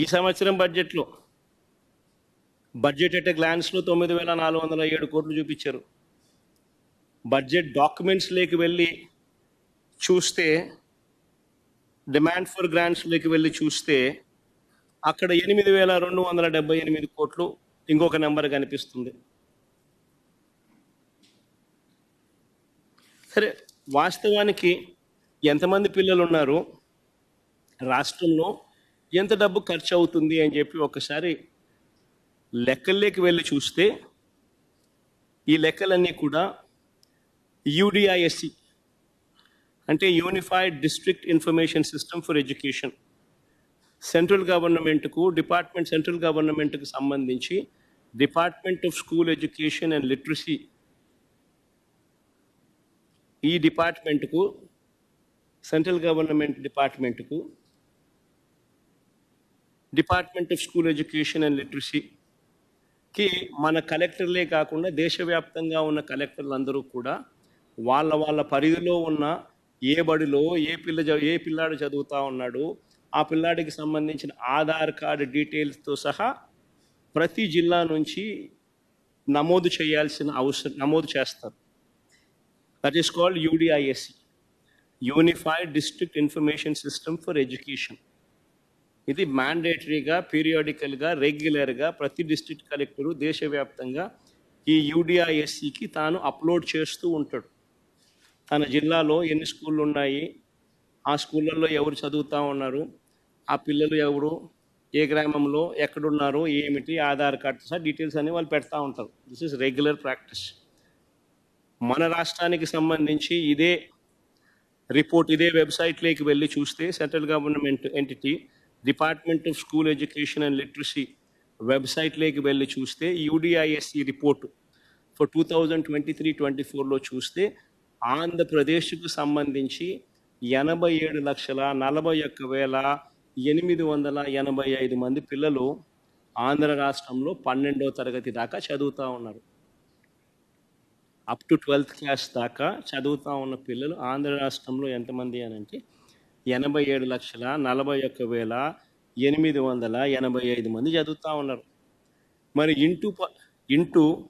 ఈ సంవత్సరం బడ్జెట్లో బడ్జెట్ అంటే గ్లాన్స్లో తొమ్మిది వేల నాలుగు వందల ఏడు కోట్లు చూపించారు. బడ్జెట్ డాక్యుమెంట్స్లోకి వెళ్ళి చూస్తే డిమాండ్ ఫర్ గ్రాంట్స్లోకి వెళ్ళి చూస్తే అక్కడ ఎనిమిది వేల రెండు వందల డెబ్బై ఎనిమిది కోట్లు ఇంకొక నెంబర్ కనిపిస్తుంది. సరే వాస్తవానికి ఎంతమంది పిల్లలు ఉన్నారు రాష్ట్రంలో ఎంత డబ్బు ఖర్చు అవుతుంది అని చెప్పి ఒకసారి లెక్కల్లోకి వెళ్ళి చూస్తే ఈ లెక్కలన్నీ కూడా యూడిఐఎస్సి అంటే unified district information system for education central గవర్నమెంట్కు డిపార్ట్మెంట్ సెంట్రల్ గవర్నమెంట్కు సంబంధించి department of school education and literacy ఈ డిపార్ట్మెంట్కు central government డిపార్ట్మెంట్కు department of school education and లిటరసీకి మన కలెక్టర్లే కాకుండా దేశవ్యాప్తంగా ఉన్న కలెక్టర్లు అందరూ కూడా వాళ్ళ వాళ్ళ పరిధిలో ఉన్న ఏ బడిలో ఏ పిల్ల చ- ఏ పిల్లాడు చదువుతా ఉన్నాడు ఆ పిల్లాడికి సంబంధించిన ఆధార్ కార్డు డీటెయిల్స్తో సహా ప్రతి జిల్లా నుంచి నమోదు చేయాల్సిన అవసరం నమోదు చేస్తారు. That is called UDISE unified district information system for education ఇది మ్యాండేటరీగా పీరియాడికల్గా రెగ్యులర్గా ప్రతి డిస్ట్రిక్ట్ కలెక్టరు దేశవ్యాప్తంగా ఈ యూడిఐఎస్సికి తాను అప్లోడ్ చేస్తూ ఉంటాడు. తన జిల్లాలో ఎన్ని స్కూళ్ళు ఉన్నాయి ఆ స్కూళ్ళల్లో ఎవరు చదువుతూ ఉన్నారు ఆ పిల్లలు ఎవరు ఏ గ్రామంలో ఎక్కడున్నారు ఏమిటి ఆధార్ కార్డు సార్ డీటెయిల్స్ అన్ని వాళ్ళు పెడతా ఉంటారు. దిస్ ఇస్ రెగ్యులర్ ప్రాక్టీస్ మన రాష్ట్రానికి సంబంధించి ఇదే రిపోర్ట్ ఇదే వెబ్సైట్లోకి వెళ్ళి చూస్తే central government entity department of school education and literacy వెబ్సైట్లోకి వెళ్ళి చూస్తే UDISE report. For two thousand twenty three twenty ఫోర్లో చూస్తే ఆంధ్రప్రదేశ్కు సంబంధించి ఎనభై ఏడు లక్షల నలభై ఒక్క వేల ఎనిమిది వందల ఎనభై ఐదు మంది పిల్లలు ఆంధ్ర రాష్ట్రంలో పన్నెండవ తరగతి దాకా చదువుతూ ఉన్నారు. అప్ టు ట్వెల్త్ క్లాస్ దాకా చదువుతూ ఉన్న పిల్లలు ఆంధ్ర రాష్ట్రంలో ఎంతమంది అని అంటే ఎనభై ఏడు లక్షల నలభై ఒక్క వేల ఎనిమిది వందల ఎనభై ఐదు మంది చదువుతూ ఉన్నారు. మరి ఇంటూ ప ఇంటూ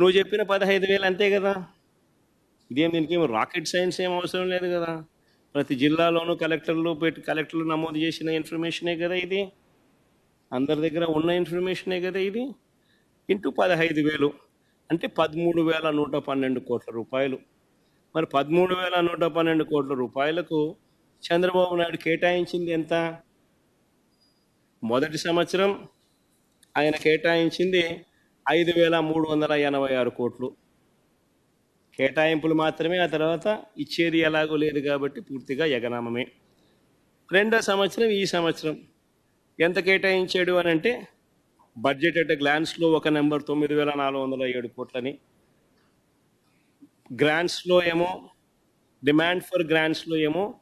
నువ్వు చెప్పిన పదహైదు వేలు అంతే కదా. ఇదేం దీనికి ఏమి రాకెట్ సైన్స్ ఏం అవసరం లేదు కదా. ప్రతి జిల్లాలోనూ కలెక్టర్లు పెట్టి కలెక్టర్లు నమోదు చేసిన ఇన్ఫర్మేషనే కదా ఇది. అందరి దగ్గర ఉన్న ఇన్ఫర్మేషనే కదా ఇది. ఇంటూ పదహైదు వేలు అంటే పదమూడు వేల నూట పన్నెండు కోట్ల రూపాయలు. మరి పదమూడు వేల నూట పన్నెండు కోట్ల రూపాయలకు చంద్రబాబు నాయుడు కేటాయించింది ఎంత? మొదటి సంవత్సరం ఆయన కేటాయించింది ఐదు వేల మూడు వందల ఎనభై ఆరు కోట్లు. కేటాయింపులు మాత్రమే ఆ తర్వాత ఇచ్చేది ఎలాగో లేదు కాబట్టి పూర్తిగా ఎగనామమే. రెండో సంవత్సరం ఈ సంవత్సరం ఎంత కేటాయించాడు అని అంటే బడ్జెట్ అంటే గ్లాన్స్లో ఒక నెంబర్ తొమ్మిది వేల నాలుగు వందల ఏడు కోట్లని. గ్రాంట్స్లో ఏమో డిమాండ్ ఫర్ గ్రాంట్స్లో ఏమో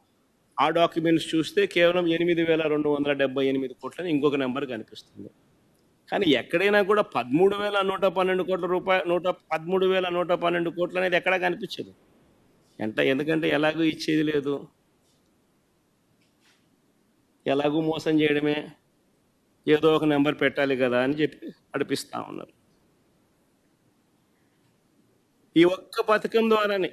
ఆ డాక్యుమెంట్స్ చూస్తే కేవలం ఎనిమిది వేల రెండు వందల డెబ్బై ఎనిమిది కోట్లని ఇంకొక నెంబర్ కనిపిస్తుంది. కానీ ఎక్కడైనా కూడా పదమూడు వేల నూట పన్నెండు కోట్ల రూపాయలు నూట పదమూడు వేల నూట పన్నెండు కోట్లు అనేది ఎక్కడా కనిపించదు. ఎంత ఎందుకంటే ఎలాగూ ఇచ్చేది లేదు. ఎలాగూ మోసం చేయడమే. ఏదో ఒక నెంబర్ పెట్టాలి కదా అని చెప్పి నడిపిస్తూ ఉన్నారు. ఈ ఒక్క పథకం ద్వారానే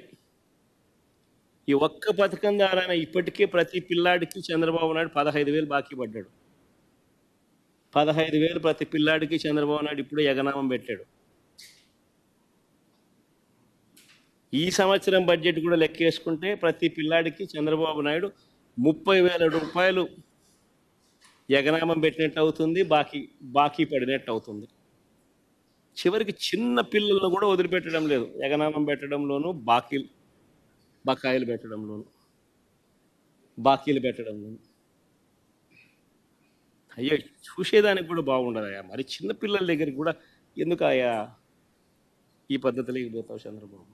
ఈ ఒక్క పథకం ద్వారానే ఇప్పటికే ప్రతి పిల్లాడికి చంద్రబాబు నాయుడు పదహైదు వేలు బాకీ పడ్డాడు. పదహైదు వేలు ప్రతి పిల్లాడికి చంద్రబాబు నాయుడు ఇప్పుడు ఎగనామం పెట్టాడు. ఈ సంవత్సరం బడ్జెట్ కూడా లెక్కేసుకుంటే ప్రతి పిల్లాడికి చంద్రబాబు నాయుడు ముప్పై వేల రూపాయలు ఎగనామం పెట్టినట్టు అవుతుంది బాకీ బాకీ పడినట్టు అవుతుంది. చివరికి చిన్న పిల్లలను కూడా వదిలిపెట్టడం లేదు. ఎగనామం పెట్టడంలోనూ బాకీలు బకాయిలు పెట్టడంలోను బాకీలు పెట్టడంలోను. అయ్యో చూసేదానికి కూడా బాగుండదు మరి చిన్నపిల్లల దగ్గరికి కూడా ఎందుకు అయ్యా ఈ పద్ధతిలోకి పోతావు చంద్రబాబు?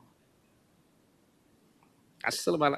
అస్సలు మన